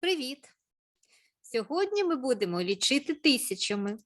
Привіт! Сьогодні ми будемо лічити тисячами.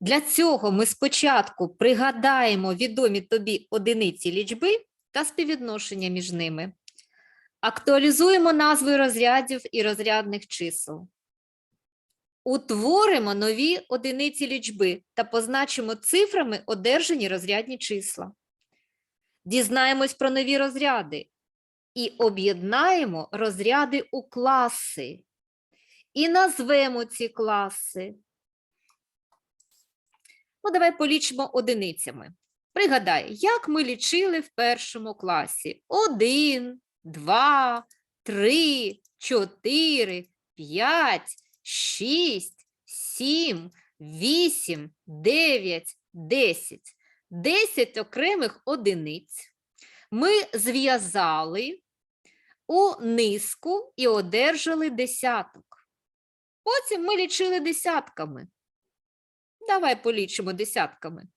Для цього ми спочатку пригадаємо відомі тобі одиниці лічби та співвідношення між ними. Актуалізуємо назви розрядів і розрядних чисел. Утворимо нові одиниці лічби та позначимо цифрами одержані розрядні числа. Дізнаємось про нові розряди і об'єднаємо розряди у класи. І назвемо ці класи. Ну, давай полічимо одиницями. Пригадай, як ми лічили в першому класі: Один, два, три, чотири, п'ять, шість, сім, вісім, дев'ять, десять. Десять окремих одиниць ми зв'язали у низку і одержали десяток. Потім ми лічили десятками. Давай полічимо десятками.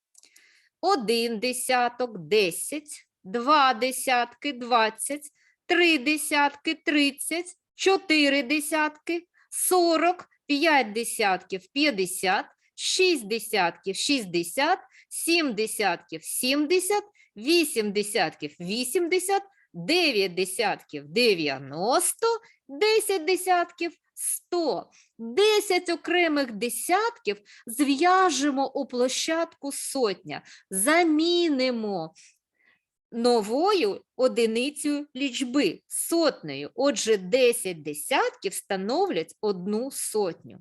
Один десяток десять, два десятки двадцять, три десятки тридцять, чотири десятки сорок, п'ять десятків п'ятдесят, шість десятків шістдесят, сім десятків сімдесят, вісім десятків вісімдесят, дев'ять десятків дев'яносто, десять десятків сто. Десять окремих десятків зв'яжемо у площадку сотня, замінимо новою одиницею лічби сотнею. Отже, 10 десятків становлять одну сотню.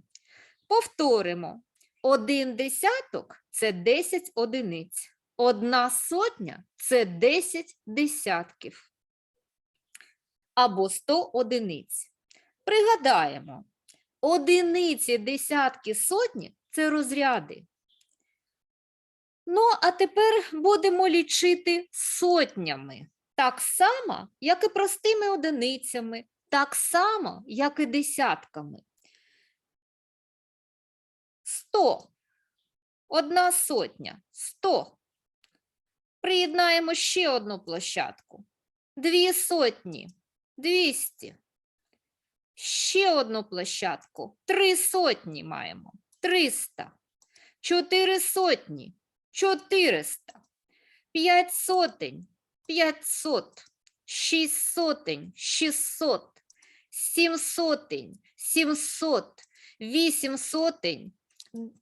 Повторимо: один десяток це 10 одиниць, одна сотня це 10 десятків або 100 одиниць. Пригадаємо, одиниці, десятки, сотні це розряди. Ну, а тепер будемо лічити сотнями. Так само, як і простими одиницями, так само, як і десятками. Сто. Одна сотня. Сто. Приєднаємо ще одну площадку. Дві сотні. Двісті. Ще одну площадку. Три сотні маємо. Триста. Чотири сотні. Чотириста. П'ять сотень. П'ятсот. Шість сотень. Шістсот. Сім сотень. Сімсот. Вісім сотень.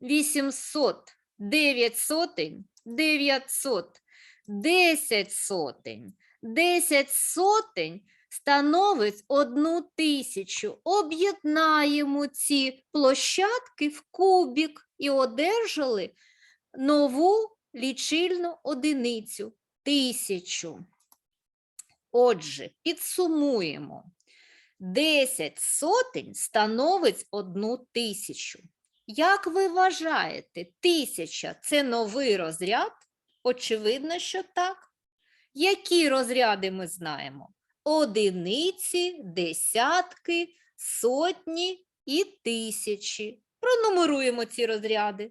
Вісімсот. Дев'ять сотень. Дев'ятсот. Десять сотень. Десять сотень становить одну тисячу. Об'єднаємо ці площадки в кубік і одержали нову лічильну одиницю тисячу. Отже, підсумуємо. 10 сотень становить одну тисячу. Як ви вважаєте, тисяча це новий розряд? Очевидно, що так. Які розряди ми знаємо? Одиниці, десятки, сотні і тисячі. Пронумеруємо ці розряди.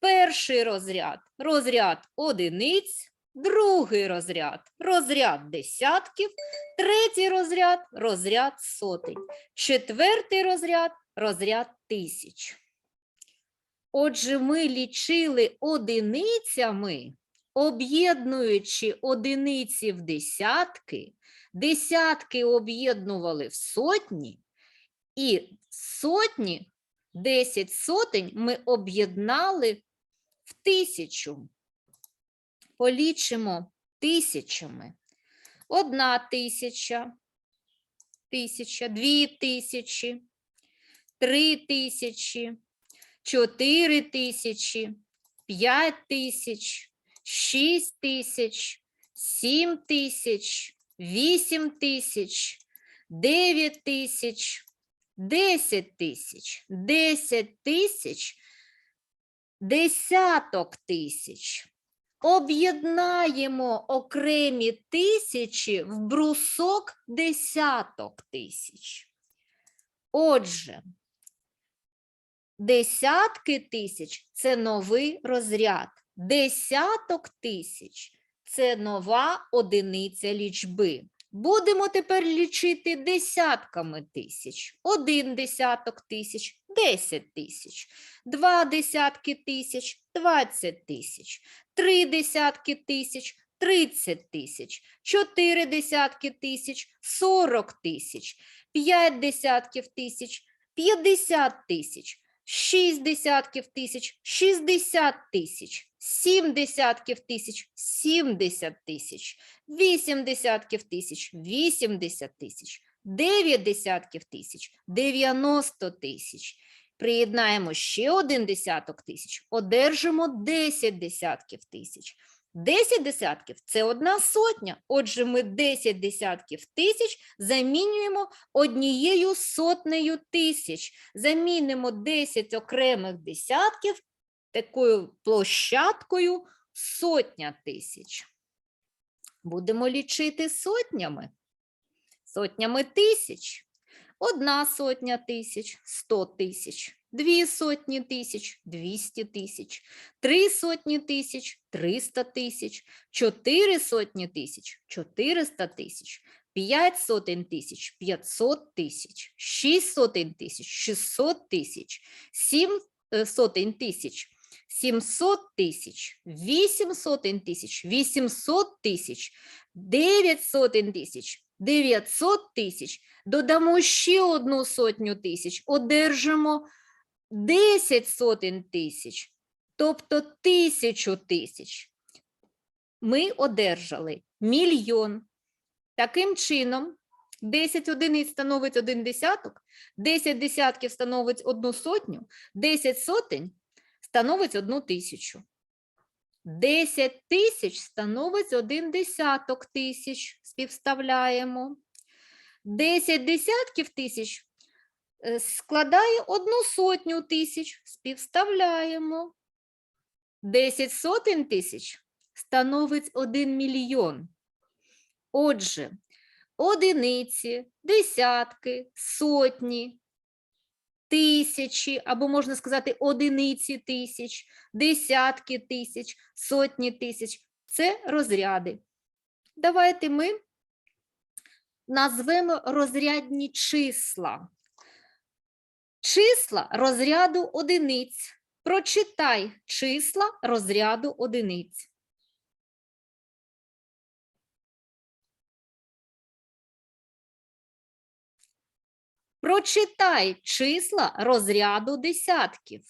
Перший розряд розряд одиниць, другий розряд розряд десятків, третій розряд розряд сотень, четвертий розряд розряд тисяч. Отже, ми лічили одиницями, об'єднуючи одиниці в десятки, десятки об'єднували в сотні, і сотні, 10 сотень ми об'єднали в тисячу. Полічимо тисячами. Одна тисяча, тисяча, дві тисячі, три тисячі, чотири тисячі, п'ять тисяч, шість тисяч, сім тисяч, вісім тисяч, дев'ять тисяч, десять тисяч, десять тисяч, десяток тисяч. Об'єднаємо окремі тисячі в брусок десяток тисяч. Отже, десятки тисяч це новий розряд. Десяток тисяч це нова одиниця лічби. Будемо тепер лічити десятками тисяч. Один десяток тисяч, десять тисяч, два десятки тисяч, двадцять тисяч, три десятки тисяч, тридцять тисяч, чотири десятки тисяч, сорок тисяч, п'ять десятків тисяч, п'ятдесят тисяч, шість десятків тисяч, шістдесят тисяч, сім десятків тисяч, сімдесят тисяч, вісім десятків тисяч, вісімдесят тисяч, дев'ять десятків тисяч, дев'яносто тисяч. Приєднаємо ще один десяток тисяч, одержимо 10 десятків тисяч. 10 десятків це одна сотня. Отже, ми 10 десятків тисяч замінюємо однією сотнею тисяч. Замінимо 10 окремих десятків такою площадкою сотня тисяч. Будемо лічити сотнями. Сотнями тисяч. Одна сотня тисяч, сто тисяч, дві сотні тисяч, двісті тисяч, три сотні тисяч, триста тисяч, чотири сотні тисяч, чотириста тисяч, п'ять сотень тисяч, п'ятсот тисяч, шість сотень тисяч, шістсот тисяч, сім е, сотень тисяч, сімсот тисяч, вісім сотень тисяч, вісімсот тисяч, дев'ять сотень тисяч, 900 тисяч, додамо ще одну сотню тисяч, одержимо 10 сотень тисяч, тобто тисячу тисяч. Ми одержали мільйон. Таким чином, 10 одиниць становить один десяток, 10 десятків становить одну сотню, 10 сотень становить одну тисячу. 10 тисяч становить один десяток тисяч, співставляємо. 10 десятків тисяч е, складає одну сотню тисяч, співставляємо. 10 сотень тисяч становить 1 мільйон. Отже, одиниці, десятки, сотні, тисячі, або можна сказати одиниці тисяч, десятки тисяч, сотні тисяч це розряди. Давайте ми назвемо розрядні числа. Числа розряду одиниць. Прочитай числа розряду одиниць. Прочитай числа розряду десятків.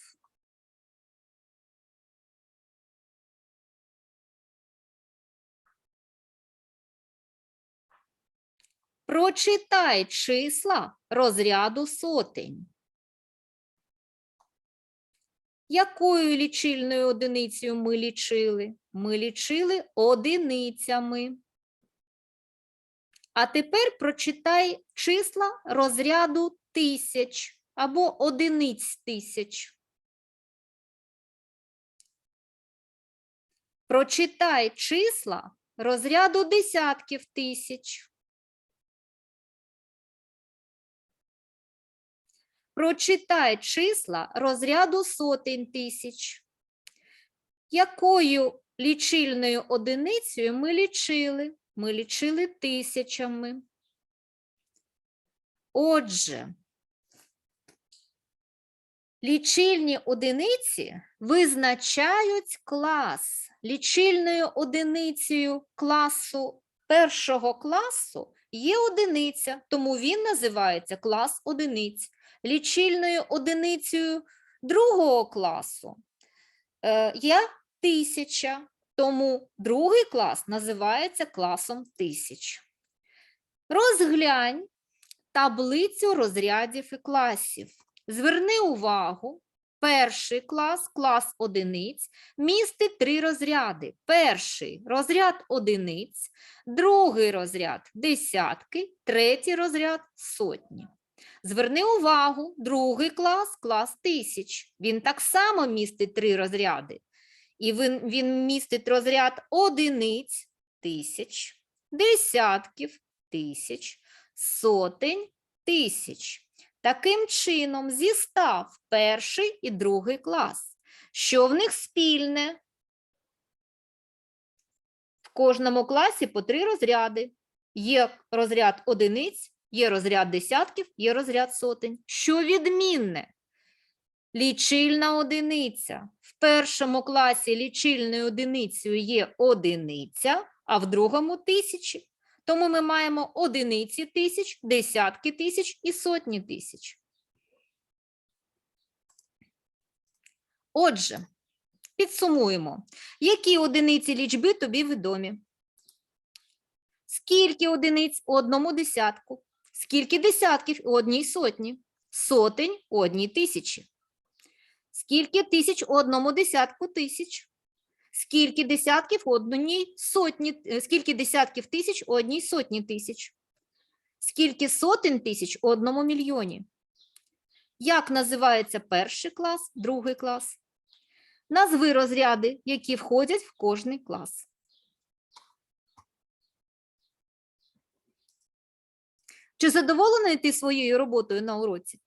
Прочитай числа розряду сотень. Якою лічильною одиницею ми лічили? Ми лічили одиницями. А тепер прочитай числа розряду тисяч або одиниць тисяч. Прочитай числа розряду десятків тисяч. Прочитай числа розряду сотень тисяч. Якою лічильною одиницею ми лічили? Ми лічили тисячами. Отже, лічильні одиниці визначають клас. Лічильною одиницею класу першого класу є одиниця, тому він називається клас одиниць. Лічильною одиницею другого класу е, є тисяча, тому другий клас називається класом тисяч. Розглянь таблицю розрядів і класів. Зверни увагу, перший клас, клас одиниць, містить три розряди. Перший розряд одиниць, другий розряд десятки, третій розряд сотні. Зверни увагу, другий клас клас тисяч. Він так само містить три розряди. І він, він містить розряд одиниць тисяч, десятків тисяч, сотень тисяч. Таким чином, зістав перший і другий клас. Що в них спільне? В кожному класі по три розряди. Є розряд одиниць, є розряд десятків, є розряд сотень. Що відмінне? Лічильна одиниця. В першому класі лічильною одиницею є одиниця, а в другому тисячі. Тому ми маємо одиниці тисяч, десятки тисяч і сотні тисяч. Отже, підсумуємо, які одиниці лічби тобі відомі. Скільки одиниць у одному десятку? Скільки десятків у одній сотні? Сотень у одній тисячі. Скільки тисяч у одному десятку тисяч? Скільки десятків у одній сотні, е, скільки десятків тисяч у одній сотні тисяч? Скільки сотень тисяч у одному мільйоні? Як називається перший клас, другий клас? Назви розряди, які входять в кожний клас. Чи задоволений ти своєю роботою на уроці?